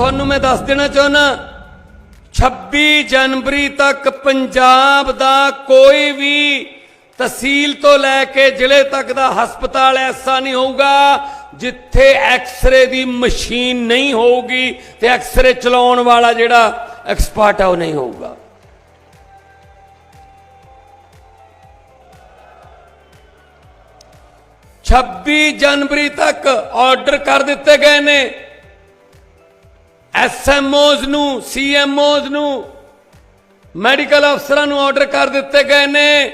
ਤੁਹਾਨੂੰ ਮੈਂ ਦੱਸ ਦੇਣਾ ਚਾਹੁੰਦਾ 26 ਜਨਵਰੀ ਤੱਕ ਪੰਜਾਬ ਦਾ ਕੋਈ ਵੀ ਤਹਿਸੀਲ ਤੋਂ ਲੈ ਕੇ ਜ਼ਿਲ੍ਹੇ ਤੱਕ ਦਾ ਹਸਪਤਾਲ ਐਸਾ ਨਹੀਂ ਹੋਊਗਾ ਜਿੱਥੇ ਐਕਸ-ਰੇ ਦੀ ਮਸ਼ੀਨ ਨਹੀਂ ਹੋਊਗੀ ਤੇ ਐਕਸ-ਰੇ ਚਲਾਉਣ ਵਾਲਾ ਜਿਹੜਾ ਐਕਸਪਰਟ ਆ ਉਹ ਨਹੀਂ ਹੋਊਗਾ। ਛੱਬੀ ਜਨਵਰੀ ਤੱਕ ਆਰਡਰ ਕਰ ਦਿੱਤੇ ਗਏ ਨੇ। ਐਸਐਮਓਜ਼ ਨੂੰ ਸੀਐਮਓਜ਼ ਨੂੰ ਮੈਡੀਕਲ ਅਫਸਰਾਂ ਨੂੰ ਆਰਡਰ ਕਰ ਦਿੱਤੇ ਗਏ ਨੇ।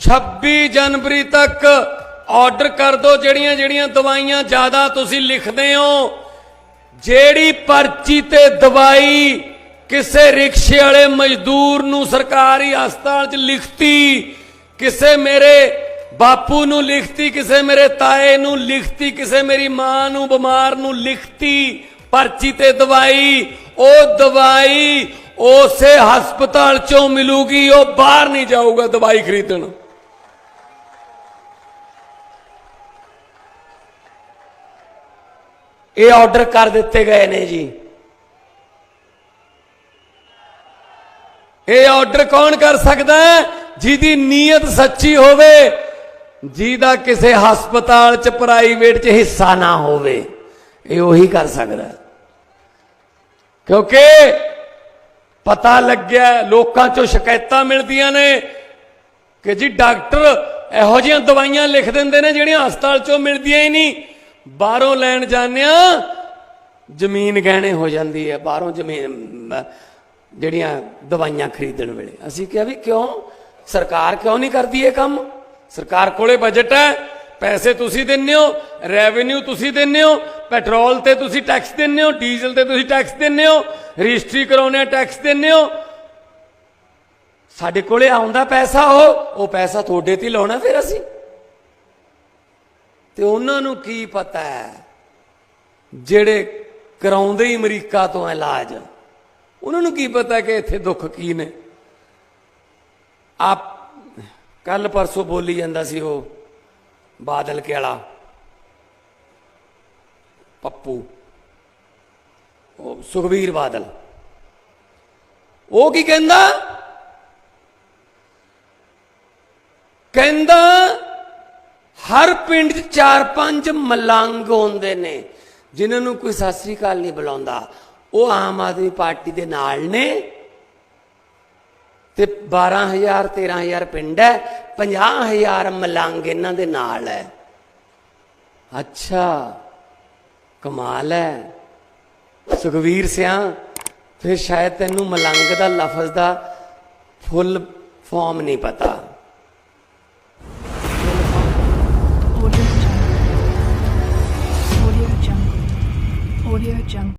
26 ਜਨਵਰੀ ਤੱਕ ਆਰਡਰ ਕਰ ਦਿਓ ਜਿਹੜੀਆਂ ਜਿਹੜੀਆਂ ਦਵਾਈਆਂ ਜ਼ਿਆਦਾ ਤੁਸੀਂ ਲਿਖਦੇ ਹੋ। ਜਿਹੜੀ ਪਰਚੀ ਤੇ ਦਵਾਈ ਕਿਸੇ ਰਿਕਸ਼ੇ ਵਾਲੇ ਮਜ਼ਦੂਰ ਨੂੰ ਸਰਕਾਰੀ ਹਸਪਤਾਲ 'ਚ ਲਿਖਤੀ, ਕਿਸੇ ਮੇਰੇ ਬਾਪੂ ਨੂੰ ਲਿਖਤੀ, ਕਿਸੇ ਮੇਰੇ ਤਾਏ ਨੂੰ ਲਿਖਤੀ, ਕਿਸੇ ਮੇਰੀ ਮਾਂ ਨੂੰ, ਬਿਮਾਰ ਨੂੰ ਲਿਖਤੀ ਪਰਚੀ ਤੇ ਦਵਾਈ, ਉਹ ਦਵਾਈ ਉਸੇ ਹਸਪਤਾਲ 'ਚੋਂ ਮਿਲੂਗੀ, ਉਹ ਬਾਹਰ ਨਹੀਂ ਜਾਊਗਾ ਦਵਾਈ ਖਰੀਦਣ। ਇਹ ਆਰਡਰ ਕਰ ਦਿੱਤੇ ਗਏ ਨੇ ਜੀ। ਇਹ ਆਰਡਰ ਕੌਣ ਕਰ ਸਕਦਾ ਹੈ? ਜਿਹਦੀ ਨੀਅਤ ਸੱਚੀ ਹੋਵੇ, ਜਿਹਦਾ ਕਿਸੇ ਹਸਪਤਾਲ ਚ ਪ੍ਰਾਈਵੇਟ ਚ ਹਿੱਸਾ ਨਾ ਹੋਵੇ। ਇਹ ਉਹੀ ਕਰ ਸਕਦਾ ਹੈ। ਕਿਉਂਕਿ ਪਤਾ ਲੱਗਿਆ ਲੋਕਾਂ ਚੋਂ ਸ਼ਿਕਾਇਤਾਂ ਮਿਲਦੀਆਂ ਨੇ ਕਿ ਜੀ ਡਾਕਟਰ ਇਹੋ ਜਿਹੀਆਂ ਦਵਾਈਆਂ ਲਿਖ ਦਿੰਦੇ ਨੇ ਜਿਹੜੀਆਂ ਹਸਪਤਾਲ ਚੋਂ ਮਿਲਦੀਆਂ ਹੀ ਨਹੀਂ। ਬਾਹਰੋਂ ਲੈਣ ਜਾਂਦੇ ਆ ਜ਼ਮੀਨ ਗਹਿਣੇ ਹੋ ਜਾਂਦੀ ਹੈ, ਬਾਹਰੋਂ ਜ਼ਮੀਨ ਜਿਹੜੀਆਂ ਦਵਾਈਆਂ ਖਰੀਦਣ ਵੇਲੇ। ਅਸੀਂ ਕਿਹਾ ਵੀ ਕਿਉਂ? ਸਰਕਾਰ ਕਿਉਂ ਨਹੀਂ ਕਰਦੀ ਇਹ ਕੰਮ? ਸਰਕਾਰ ਕੋਲੇ ਬਜਟ ਹੈ, ਪੈਸੇ ਤੁਸੀਂ ਦਿੰਦੇ ਹੋ ਰੈਵਨਿਊ ਤੁਸੀਂ ਦਿੰਦੇ ਹੋ ਪੈਟਰੋਲ ਤੇ ਤੁਸੀਂ ਟੈਕਸ ਦਿੰਦੇ ਹੋ, ਡੀਜ਼ਲ ਤੇ ਤੁਸੀਂ ਟੈਕਸ ਦਿੰਦੇ ਹੋ, ਰਜਿਸਟਰੀ ਕਰਾਉਣੇ ਟੈਕਸ ਦਿੰਦੇ ਹੋ। ਸਾਡੇ ਕੋਲੇ ਆਉਂਦਾ ਪੈਸਾ ਉਹ ਉਹ ਪੈਸਾ ਤੁਹਾਡੇ ਤੇ ਲਾਉਣਾ ਫਿਰ ਅਸੀਂ। ਤੇ ਉਹਨਾਂ ਨੂੰ ਕੀ ਪਤਾ ਹੈ, ਜਿਹੜੇ ਕਰਾਉਂਦੇ ਹੀ ਅਮਰੀਕਾ ਤੋਂ ਇਲਾਜ। ਉਹਨਾਂ ਨੂੰ ਕੀ ਪਤਾ ਕਿ ਇੱਥੇ ਦੁੱਖ ਕੀ ਨੇ। ਆਪ ਕੱਲ ਪਰਸੋਂ ਬੋਲੀ ਜਾਂਦਾ ਸੀ ਉਹ, ਬਾਦਲ ਕੇਲਾ ਪੱਪੂ, ਉਹ ਸੁਖਵੀਰ ਬਾਦਲ। ਉਹ ਕੀ ਕਹਿੰਦਾ? ਕਹਿੰਦਾ, ਹਰ ਪਿੰਡ 'ਚ ਚਾਰ ਪੰਜ ਮਲੰਗ ਹੁੰਦੇ ਨੇ, ਜਿਨ੍ਹਾਂ ਨੂੰ ਕੋਈ ਸਤਿ ਸ੍ਰੀ ਅਕਾਲ ਨਹੀਂ ਬੁਲਾਉਂਦਾ। ਉਹ ਆਮ ਆਦਮੀ ਪਾਰਟੀ ਦੇ ਨਾਲ ਨੇ ਤੇ 12000 13000 ਪਿੰਡ ਹੈ 50000 ਮਲੰਗ ਇਹਨਾਂ ਦੇ ਨਾਲ ਹੈ। ਅੱਛਾ। ਕਮਾਲ ਹੈ ਸੁਖਵੀਰ ਸਿਆ, ਫਿਰ ਸ਼ਾਇਦ ਤੈਨੂੰ ਮਲੰਗ ਦਾ, ਲਫ਼ਜ਼ ਦਾ ਫੁੱਲ ਫਾਰਮ ਨਹੀਂ ਪਤਾ Audio Jungle. Audio Jungle.